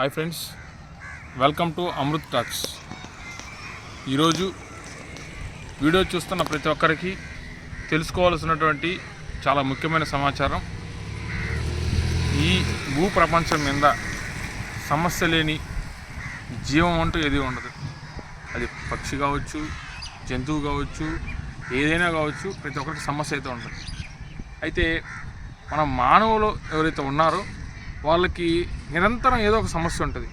Hi friends welcome to Amrit talks ఈరోజు video చూస్తున్న ప్రతి ఒక్కరికి తెలుసుకోవాల్సినటువంటి చాలా ముఖ్యమైన సమాచారం. ఈ భూ ప్రపంచం మీద సమస్య లేని జీవం అంటూ ఏది ఉండదు. అది పక్షి కావచ్చు జంతువు కావచ్చు ఏదైనా కావచ్చు ప్రతి ఒక్కరికి సమస్య అయితే ఉంటుంది. అయితే మన మానవులు ఎవరైతే ఉన్నారో వాళ్ళకి నిరంతరం ఏదో ఒక సమస్య ఉంటుంది.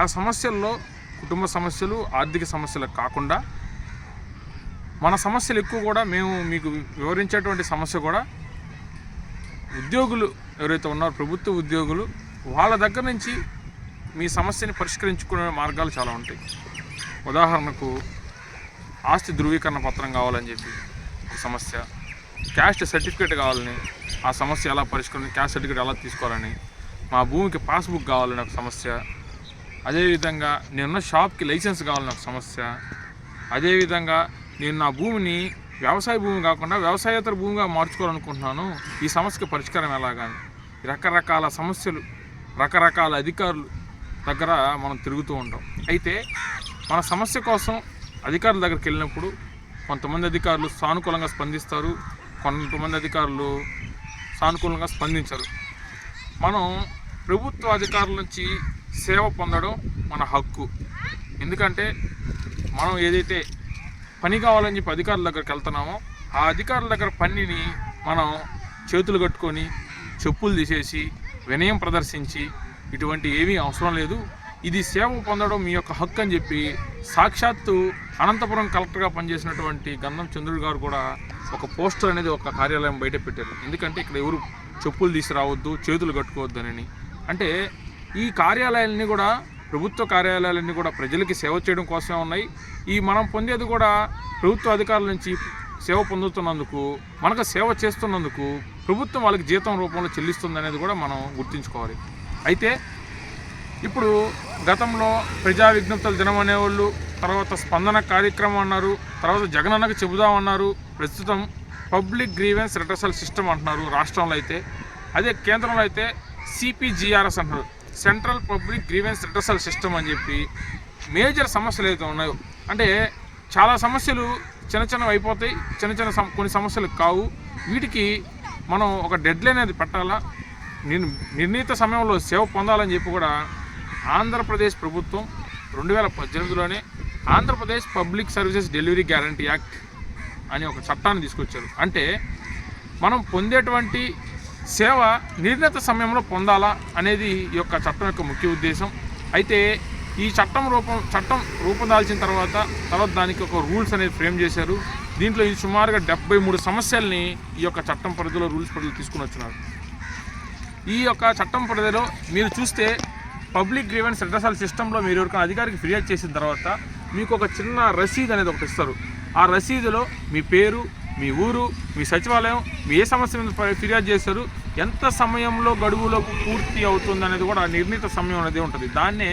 ఆ సమస్యల్లో కుటుంబ సమస్యలు ఆర్థిక సమస్యలు కాకుండా మన సమస్యలు ఎక్కువ కూడా మేము మీకు వివరించేటువంటి సమస్య కూడా ఉద్యోగులు ఎవరైతే ఉన్నారో ప్రభుత్వ ఉద్యోగులు వాళ్ళ దగ్గర నుంచి మీ సమస్యని పరిష్కరించుకునే మార్గాలు చాలా ఉంటాయి. ఉదాహరణకు ఆస్తి ధృవీకరణ పత్రం కావాలని చెప్పి ఒక సమస్య క్యాస్ట్ సర్టిఫికేట్ కావాలని ఆ సమస్య ఎలా పరిష్కరణ క్యాస్ట్ సర్టిఫికేట్ ఎలా తీసుకోవాలని మా భూమికి పాస్బుక్ కావాలని ఒక సమస్య. అదేవిధంగా నేనున్న షాప్కి లైసెన్స్ కావాలని ఒక సమస్య. అదేవిధంగా నేను నా భూమిని వ్యవసాయ భూమి కాకుండా వ్యవసాయేతర భూమిగా మార్చుకోవాలనుకుంటున్నాను. ఈ సమస్యకి పరిష్కారం ఎలాగని. రకరకాల సమస్యలు రకరకాల అధికారులు దగ్గర మనం తిరుగుతూ ఉంటాం. అయితే మన సమస్య కోసం అధికారుల దగ్గరికి వెళ్ళినప్పుడు కొంతమంది అధికారులు సానుకూలంగా స్పందిస్తారు కొంతమంది అధికారులు సానుకూలంగా స్పందించరు. మనం ప్రభుత్వ అధికారుల నుంచి సేవ పొందడం మన హక్కు. ఎందుకంటే మనం ఏదైతే పని కావాలని చెప్పి అధికారుల దగ్గరికి వెళ్తున్నామో ఆ అధికారుల దగ్గర పనిని మనం చేతులు కట్టుకొని చెప్పులు తీసేసి వినయం ప్రదర్శించి ఇటువంటి ఏమీ అవసరం లేదు. ఇది సేవ పొందడం మీ యొక్క హక్కు అని చెప్పి సాక్షాత్తు అనంతపురం కలెక్టర్గా పనిచేసినటువంటి గంధం చంద్రుడు గారు కూడా ఒక పోస్టర్ అనేది ఒక కార్యాలయం బయట పెట్టారు. ఎందుకంటే ఇక్కడ ఎవరు చెప్పులు తీసుకురావద్దు చేతులు కట్టుకోవద్దు అని. అంటే ఈ కార్యాలయాలన్నీ కూడా ప్రభుత్వ కార్యాలయాలన్నీ కూడా ప్రజలకి సేవ చేయడం కోసమే ఉన్నాయి. ఈ మనం పొందేది కూడా ప్రభుత్వ అధికారుల నుంచి సేవ పొందుతున్నందుకు మనకు సేవ చేస్తున్నందుకు ప్రభుత్వం వాళ్ళకి జీతం రూపంలో చెల్లిస్తుంది అనేది కూడా మనం గుర్తుంచుకోవాలి. అయితే ఇప్పుడు గతంలో ప్రజా విజ్ఞప్తుల దినం అనేవాళ్ళు తర్వాత స్పందన కార్యక్రమం అన్నారు తర్వాత జగనన్నకు చెబుదామన్నారు ప్రస్తుతం పబ్లిక్ గ్రీవెన్స్ రిటర్సల్ సిస్టమ్ అంటున్నారు రాష్ట్రంలో అయితే. అదే కేంద్రంలో అయితే సిపిజిఆర్ఎస్ అంటున్నారు central public grievance redressal system అని చెప్పి మేజర్ సమస్యలు అయితే ఉన్నాయో అంటే చాలా సమస్యలు చిన్న చిన్నవి అయిపోతాయి చిన్న చిన్న కొన్ని సమస్యలు కావు. వీటికి మనం ఒక డెడ్ లైన్ అనేది పెట్టాలా? నిర్ణీత సమయంలో సేవ పొందాలని చెప్పి కూడా ఆంధ్రప్రదేశ్ ప్రభుత్వం రెండు వేల పద్దెనిమిదిలోనే Andhra Pradesh public services delivery guarantee act అని ఒక చట్టాన్ని తీసుకొచ్చారు. అంటే మనం పొందేటువంటి సేవ నిర్ణీత సమయంలో పొందాలా అనేది ఈ యొక్క చట్టం యొక్క ముఖ్య ఉద్దేశం. అయితే ఈ చట్టం రూపం చట్టం రూపొందాల్చిన తర్వాత తర్వాత దానికి ఒక రూల్స్ అనేది ఫ్రేమ్ చేశారు. దీంట్లో ఇది సుమారుగా డెబ్బై మూడు సమస్యల్ని ఈ యొక్క చట్టం పరిధిలో రూల్స్ పరిధిలో తీసుకుని వచ్చినారు. ఈ యొక్క చట్టం పరిధిలో మీరు చూస్తే పబ్లిక్ గ్రీవెన్స్ రిటర్సల్ సిస్టంలో మీరు ఎవరికైనా అధికారికి ఫిర్యాదు చేసిన తర్వాత మీకు ఒక చిన్న రసీదు అనేది ఒకటి ఇస్తారు. ఆ రసీదులో మీ పేరు మీ ఊరు మీ సచివాలయం మీ ఏ సమస్య మీద ఫిర్యాదు చేశారు ఎంత సమయంలో గడువులో పూర్తి అవుతుంది అనేది కూడా నిర్ణీత సమయం అనేది ఉంటుంది. దాన్నే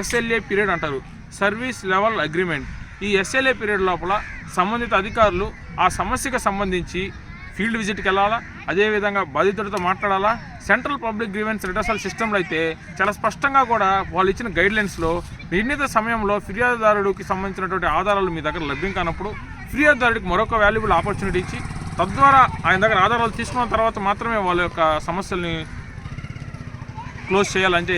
ఎస్ఎల్ఏ పీరియడ్ అంటారు. Service level agreement. ఈ ఎస్ఎల్ఏ పీరియడ్ లోపల సంబంధిత అధికారులు ఆ సమస్యకు సంబంధించి ఫీల్డ్ విజిట్కి వెళ్ళాలా? అదేవిధంగా బాధితుడితో మాట్లాడాలా? సెంట్రల్ పబ్లిక్ గ్రీవెన్స్ రిటర్సల్ సిస్టంలో అయితే చాలా స్పష్టంగా కూడా వాళ్ళు ఇచ్చిన గైడ్లైన్స్లో నిర్ణీత సమయంలో ఫిర్యాదుదారుడికి సంబంధించినటువంటి ఆధారాలు మీ దగ్గర లభ్యం కానప్పుడు ఫిర్యాదుదారుడికి మరొక వాల్యుబుల్ ఆపర్చునిటీ ఇచ్చి తద్వారా ఆయన దగ్గర ఆధారాలు తీసుకున్న తర్వాత మాత్రమే వాళ్ళ యొక్క సమస్యల్ని క్లోజ్ చేయాలంటే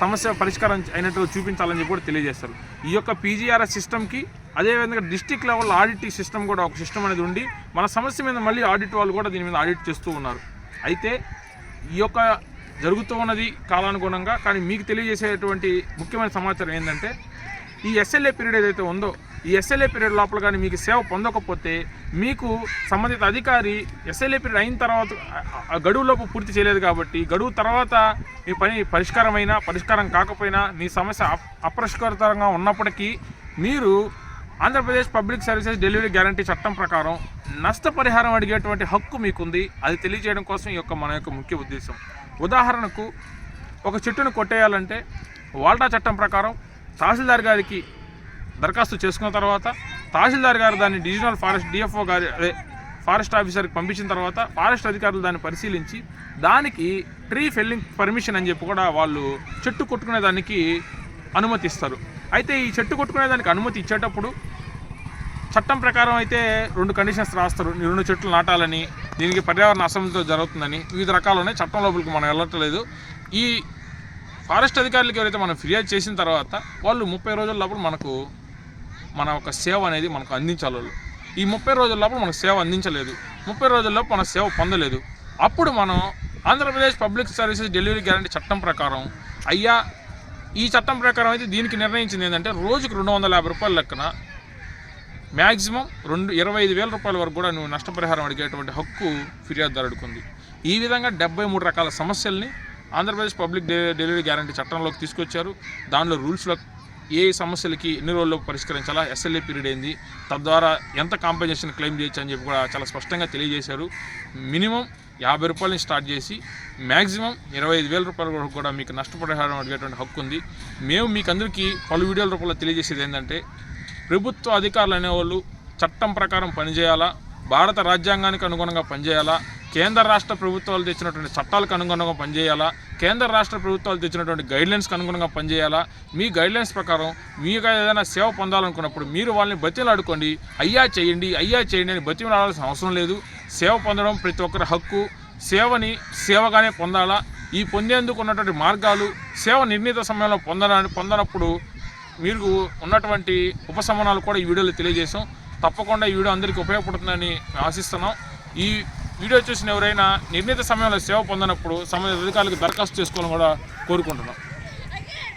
సమస్య పరిష్కారం అయినట్టు చూపించాలని చెప్పి కూడా తెలియజేస్తారు. ఈ యొక్క పీజీఆర్ఎస్ సిస్టమ్కి అదేవిధంగా డిస్టిక్ లెవెల్ ఆడిట్ సిస్టమ్ కూడా ఒక సిస్టమ్ అనేది ఉండి మన సమస్య మీద మళ్ళీ ఆడిట్ వాళ్ళు కూడా దీని మీద ఆడిట్ చేస్తూ ఉన్నారు. అయితే ఈ యొక్క జరుగుతూ ఉన్నది కాలానుగుణంగా కానీ మీకు తెలియజేసేటువంటి ముఖ్యమైన సమాచారం ఏంటంటే ఈ ఎస్ఎల్ఏ పీరియడ్ ఏదైతే ఉందో ఈ ఎస్ఎల్ఏ పీరియడ్ లోపల కానీ మీకు సేవ పొందకపోతే మీకు సంబంధిత అధికారి ఎస్ఎల్ఏ పీరియడ్ అయిన తర్వాత ఆ- గడువులోపు పూర్తి చేయలేదు కాబట్టి గడువు తర్వాత మీ పని పరిష్కారమైనా పరిష్కారం కాకపోయినా మీ సమస్య అప్- అపరిష్కృతంగా ఉన్నప్పటికీ మీరు Andhra Pradesh public services delivery guarantee చట్టం ప్రకారం నష్టపరిహారం అడిగేటువంటి హక్కు మీకుంది. అది తెలియజేయడం కోసం ఈ యొక్క మన యొక్క ముఖ్య ఉద్దేశం. ఉదాహరణకు ఒక చెట్టును కొట్టేయాలంటే వాల్టా చట్టం ప్రకారం తహసీల్దార్ గారికి దరఖాస్తు చేసుకున్న తర్వాత తహసీల్దార్ గారు దాన్ని డివిజనల్ ఫారెస్ట్ డిఎఫ్ఓ గారి అదే ఫారెస్ట్ ఆఫీసర్కి పంపించిన తర్వాత ఫారెస్ట్ అధికారులు దాన్ని పరిశీలించి దానికి ట్రీ ఫెల్లింగ్ పర్మిషన్ అని చెప్పి కూడా వాళ్ళు చెట్టు కొట్టుకునే దానికి అనుమతి ఇస్తారు. అయితే ఈ చెట్టు కొట్టుకునే దానికి అనుమతి ఇచ్చేటప్పుడు చట్టం ప్రకారం అయితే రెండు కండిషన్స్ రాస్తారు. రెండు చెట్లు నాటాలని దీనికి పర్యావరణ అసమతో జరుగుతుందని వివిధ రకాలు ఉన్నాయి. చట్టం లోపలికి మనం వెళ్ళట్లేదు. ఈ ఫారెస్ట్ అధికారులకు ఎవరైతే మనం ఫిర్యాదు చేసిన తర్వాత వాళ్ళు ముప్పై రోజుల లోపల మనకు మన ఒక సేవ అనేది మనకు అందించాలి వాళ్ళు. ఈ ముప్పై రోజుల లోపల మనకు సేవ అందించలేదు. ముప్పై రోజుల్లో మన సేవ పొందలేదు. అప్పుడు మనం Andhra Pradesh public services delivery guarantee చట్టం ప్రకారం అయ్యా ఈ చట్టం ప్రకారం అయితే దీనికి నిర్ణయించింది ఏంటంటే రోజుకు రెండు వందల యాభై రూపాయల లెక్కన మ్యాక్సిమం రెండు ఇరవై ఐదు వేల రూపాయల వరకు కూడా నువ్వు నష్టపరిహారం అడిగేటువంటి హక్కు ఫిర్యాదుదారుడికి ఉంది. ఈ విధంగా డెబ్బై మూడు రకాల సమస్యల్ని ఆంధ్రప్రదేశ్ పబ్లిక్ డెలివరీ గ్యారంటీ చట్టంలోకి తీసుకొచ్చారు. దానిలో రూల్స్లో ఏ సమస్యలకి ఎన్ని రోజుల్లో పరిష్కరించాలా? ఎస్ఎల్ఏ పీరియడ్ ఏంది? తద్వారా ఎంత కాంపెన్సేషన్ క్లెయిమ్ చేయొచ్చు అని చెప్పి కూడా చాలా స్పష్టంగా తెలియజేశారు. మినిమం యాభై రూపాయల నుంచి స్టార్ట్ చేసి మ్యాక్సిమం ఇరవై ఐదు వేల రూపాయల వరకు కూడా మీకు నష్టపరిహారం అడిగేటువంటి హక్కు ఉంది. మేము మీకు అందరికీ పలు వీడియోల రూపంలో తెలియజేసేది ఏంటంటే ప్రభుత్వ అధికారులు అనేవాళ్ళు చట్టం ప్రకారం పనిచేయాలా? భారత రాజ్యాంగానికి అనుగుణంగా పనిచేయాలా? కేంద్ర రాష్ట్ర ప్రభుత్వాలు తెచ్చినటువంటి చట్టాలకు అనుగుణంగా పనిచేయాలా? కేంద్ర రాష్ట్ర ప్రభుత్వాలు తెచ్చినటువంటి గైడ్లైన్స్కి అనుగుణంగా పనిచేయాలా? మీ గైడ్లైన్స్ ప్రకారం మీకు ఏదైనా సేవ పొందాలనుకున్నప్పుడు మీరు వాళ్ళని బతిలాడుకోండి. అయ్యా చేయండి అయ్యా చేయండి అని బతిలాడాల్సిన అవసరం లేదు. సేవ పొందడం ప్రతి ఒక్కరి హక్కు. సేవని సేవగానే పొందాలా? ఈ పొందేందుకు ఉన్నటువంటి మార్గాలు సేవ నిర్ణీత సమయంలో పొందడానికి పొందనప్పుడు మీరు ఉన్నటువంటి ఉపశమనాలు కూడా ఈ వీడియోలో తెలియజేసాం తప్పకుండా ఈ వీడియో అందరికీ ఉపయోగపడుతుందని ఆశిస్తున్నాం. ఈ వీడియో చూసిన ఎవరైనా నిర్ణీత సమయంలో సేవ పొందనప్పుడు సంబంధిత అధికారులకు దరఖాస్తు చేసుకోవాలని కూడా కోరుకుంటున్నాం.